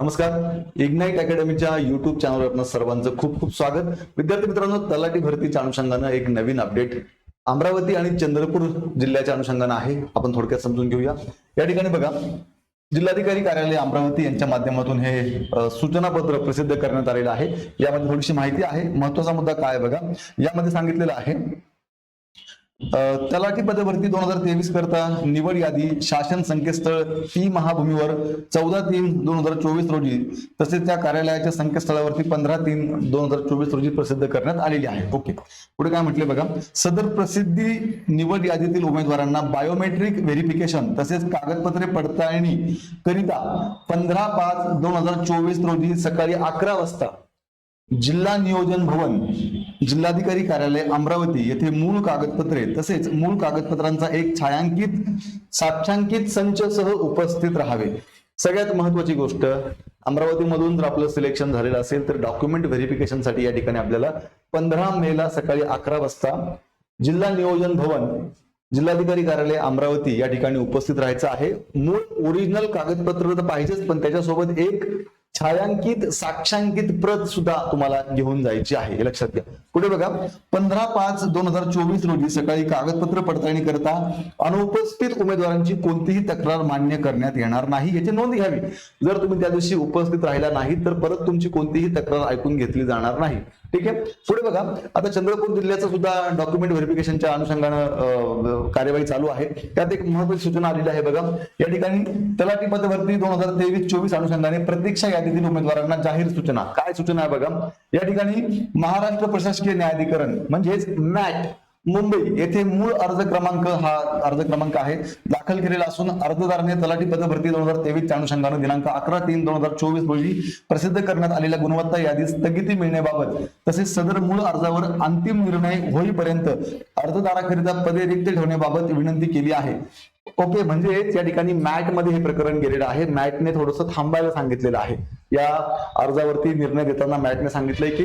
नमस्कार. Ignite अकॅडमीच्या YouTube चॅनलवर आपण सर्वांचं खूप खूप स्वागत. विद्यार्थी मित्रांनो तलाठी भरतीच्या अनुषंगानं एक नवीन अपडेट अमरावती आणि चंद्रपूर जिल्ह्याच्या अनुषंगानं आहे. आपण थोडक्यात समजून घेऊया. या ठिकाणी बघा जिल्हाधिकारी कार्यालय अमरावती यांच्या माध्यमातून हे सूचना सूचनापत्र प्रसिद्ध करण्यात आलेलं आहे. यामध्ये थोडीशी माहिती आहे. महत्त्वाचा मुद्दा काय बघा? यामध्ये सांगितलेलं आहे तलाठी पदभरती दोन हजार तेवीस करता निवड यादी शासन संकेतस्थळ ती महाभूमीवर चौदा तीन दोन हजार चोवीस रोजी तसेच त्या कार्यालयाच्या संकेतस्थळावरती पंधरा तीन दोन हजार चोवीस रोजी प्रसिद्ध करण्यात आलेली आहे. ओके. पुढे काय म्हटले बघा सदर प्रसिद्धी निवड यादीतील उमेदवारांना बायोमेट्रिक व्हेरिफिकेशन तसेच कागदपत्रे पडताळणी करिता पंधरा पाच दोन हजार चोवीस रोजी सकाळी अकरा वाजता जिल्हा नियोजन भवन जिल्हाधिकारी कार्यालय अमरावती येथे मूळ कागदपत्रे तसेच मूळ कागदपत्रांचा एक छायांकित साक्षांकित संच सह उपस्थित राहावे. सगळ्यात महत्वाची गोष्ट अमरावतीमधून जर आपलं सिलेक्शन झालेलं असेल तर डॉक्युमेंट व्हेरिफिकेशनसाठी या ठिकाणी आपल्याला पंधरा मे ला सकाळी अकरा वाजता जिल्हा नियोजन भवन जिल्हाधिकारी कार्यालय अमरावती या ठिकाणी उपस्थित राहायचं आहे. मूळ ओरिजिनल कागदपत्र तर पाहिजेच पण त्याच्यासोबत एक छायांकित साक्षांकित प्रत सुद्धा तुम्हाला घेऊन जायची आहे हे लक्षात घ्या. पुढे बघा पंधरा पाच दोन हजार चोवीस रोजी सकाळी कागदपत्र पडताळणी करता अनुपस्थित उमेदवारांची कोणतीही तक्रार मान्य करण्यात येणार नाही याची नोंद घ्यावी. जर तुम्ही त्या दिवशी उपस्थित राहिला नाही तर परत तुमची कोणतीही तक्रार ऐकून घेतली जाणार नाही. ठीक आहे? पुढे बघा. आता चंद्रपूर जिल्ह्याचं सुद्धा डॉक्युमेंट व्हेरिफिकेशनच्या अनुषंगानं कार्यवाही चालू आहे. त्यात एक महत्वाची सूचना आलेली आहे बघा. या ठिकाणी तलाठी पदभरती दोन हजार तेवीस चोवीस अनुषंगाने प्रतीक्षा यादीतील उमेदवारांना जाहीर सूचना. काय सूचना आहे बघा? या ठिकाणी महाराष्ट्र प्रशासकीय न्यायाधिकरण म्हणजेच मॅट मुंबई येथे मूळ अर्ज क्रमांक हा अर्ज क्रमांक आहे. दाखल केलेला असून अर्जदाराने तलाठी पदभरती दोन हजार तेवीसच्या अनुषंगाने दिनांक अकरा तीन दोन हजार चोवीस रोजी प्रसिद्ध करण्यात आलेल्या गुणवत्ता यादी स्थगिती मिळण्याबाबत तसेच सदर मूळ अर्जावर अंतिम निर्णय होईपर्यंत अर्जदाराकरिता पदे रिक्त ठेवण्याबाबत विनंती केली आहे. ओके म्हणजे या ठिकाणी मॅटमध्ये हे प्रकरण गेलेलं आहे. मॅटने थोडंसं थांबायला सांगितलेलं आहे. या अर्जावरती निर्णय देताना मॅटने सांगितलंय की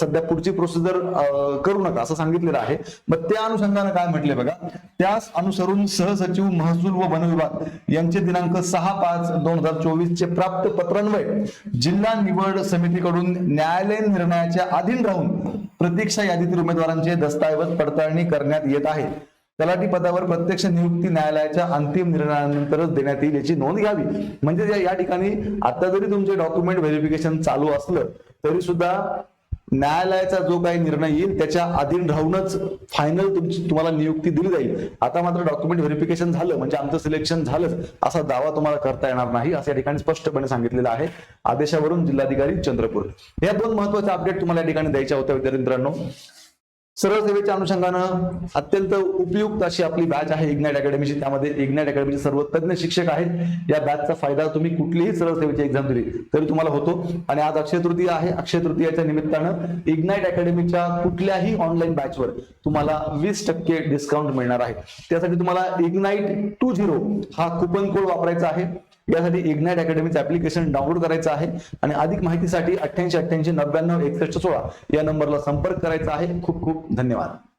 सध्या पुढची प्रोसिजर करू नका असं सांगितलेलं आहे. मग त्या अनुषंगानं काय म्हटले बघा? त्यास अनुसरून सहसचिव महसूल व वन विभाग यांचे दिनांक सहा पाच दोन हजार चोवीस चे प्राप्त पत्रान्वये जिल्हा निवड समितीकडून न्यायालयीन निर्णयाच्या अधीन राहून प्रतीक्षा यादीतील उमेदवारांचे दस्तऐवज पडताळणी करण्यात येत आहे. तलाठी पदावर प्रत्यक्ष नियुक्ती न्यायालयाच्या अंतिम निर्णयानंतरच देण्यात येईल याची नोंद घ्यावी. म्हणजे या- ठिकाणी आता जरी तुमचे डॉक्युमेंट व्हेरिफिकेशन चालू असलं तरी सुद्धा न्यायालयाचा जो काही निर्णय येईल त्याच्या अधीन राहूनच फायनल तुमची तुम्हाला नियुक्ती दिली जाईल. आता मात्र डॉक्युमेंट व्हेरिफिकेशन झालं म्हणजे आमचं सिलेक्शन झालंच असा दावा तुम्हाला करता येणार नाही असं या ठिकाणी स्पष्टपणे सांगितलेलं आहे आदेशावरून जिल्हाधिकारी चंद्रपूर. या दोन महत्त्वाचे अपडेट तुम्हाला या ठिकाणी द्यायच्या होत्या विद्यार्थी मित्रांनो. सरळ सेवेच्या अनुषंगानं अत्यंत उपयुक्त अशी आपली बॅच आहे इग्नाइट अकॅडमीची. त्यामध्ये इग्नाइट अकॅडमीचे सर्व तज्ञ शिक्षक आहेत. या बॅचचा फायदा तुम्ही कुठलीही सरळ सेवेची एक्झाम दिली तरी तुम्हाला होतो. आणि आज अक्षय तृतीय आहे. अक्षय तृतीयाच्या निमित्तानं इग्नाइट अकॅडमीच्या कुठल्याही ऑनलाईन बॅचवर तुम्हाला वीस टक्के डिस्काउंट मिळणार आहे. त्यासाठी तुम्हाला इग्नाइट टू झिरो हा कुपन कोड वापरायचा आहे. यासाठी इग्नाइट अकॅडमीचं ऍप्लिकेशन डाउनलोड करायचं आहे. आणि अधिक माहितीसाठी अठ्ठ्याऐंशी अठ्ठ्याऐंशी नव्याण्णव एकसष्ट सोळा या नंबरला संपर्क करायचा आहे. खूप खूप धन्यवाद.